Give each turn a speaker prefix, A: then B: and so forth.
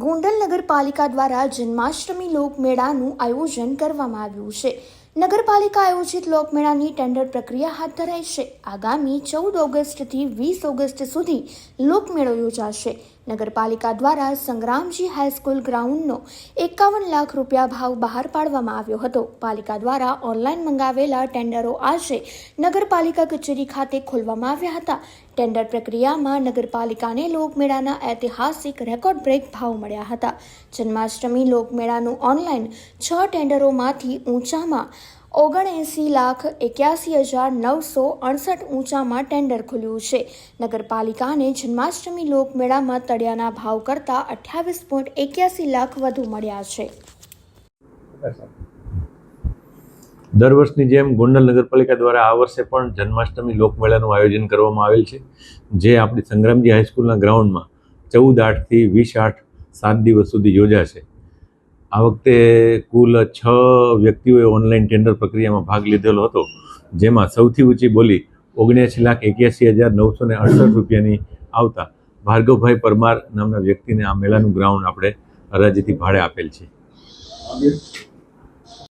A: ગોંડલ નગરપાલિકા દ્વારા જન્માષ્ટમી લોકમેળાનું આયોજન કરવામાં આવ્યું છે. નગરપાલિકા આયોજિત લોકમેળાની ટેન્ડર પ્રક્રિયા હાથ ધરાઈ છે. આગામી ચૌદ ઓગસ્ટથી વીસ ઓગસ્ટ સુધી લોકમેળો યોજાશે. નગરપાલિકા દ્વારા સંગ્રામજી હાઈસ્કૂલ ગ્રાઉન્ડનો એકાવન લાખ રૂપિયા ભાવ બહાર પાડવામાં આવ્યો હતો. પાલિકા દ્વારા ઓનલાઈન મંગાવેલા ટેન્ડરો આજે નગરપાલિકા કચેરી ખાતે ખોલવામાં આવ્યા હતા. ટેન્ડર પ્રક્રિયામાં નગરપાલિકાને લોકમેળાના ઐતિહાસિક રેકોર્ડ બ્રેક ભાવ મળ્યા હતા. જન્માષ્ટમી લોકમેળાનું ઓનલાઈન છ ટેન્ડરોમાંથી ઊંચામાં ઓગણએંસી લાખ એક્યાસી હજાર નવસો અડસઠ ઊંચામાં ટેન્ડર ખુલ્યું છે. નગરપાલિકાને જન્માષ્ટમી લોકમેળામાં તળિયાના ભાવ કરતાં અઠ્યાવીસ પોઈન્ટ એક્યાસી લાખ વધુ મળ્યા છે.
B: દર વર્ષની જેમ ગોંડલ નગરપાલિકા દ્વારા આ વર્ષે પણ જન્માષ્ટમી લોકમેળાનું આયોજન કરવામાં આવેલ છે, જે આપણી સંગ્રામજી હાઈસ્કૂલના ગ્રાઉન્ડમાં ચૌદ આઠથી વીસ આઠ સાત દિવસ સુધી યોજાશે. આ વખતે કુલ છ વ્યક્તિઓએ ઓનલાઈન ટેન્ડર પ્રક્રિયામાં ભાગ લીધેલો હતો, જેમાં સૌથી ઊંચી બોલી ઓગણ્યાસી લાખ એક્યાસી હજાર નવસો ને અડસઠ રૂપિયાની આવતા ભાર્ગવભાઈ પરમાર નામના વ્યક્તિને આ મેળાનું ગ્રાઉન્ડ આપણે હરાજીથી ભાડે આપેલ છે.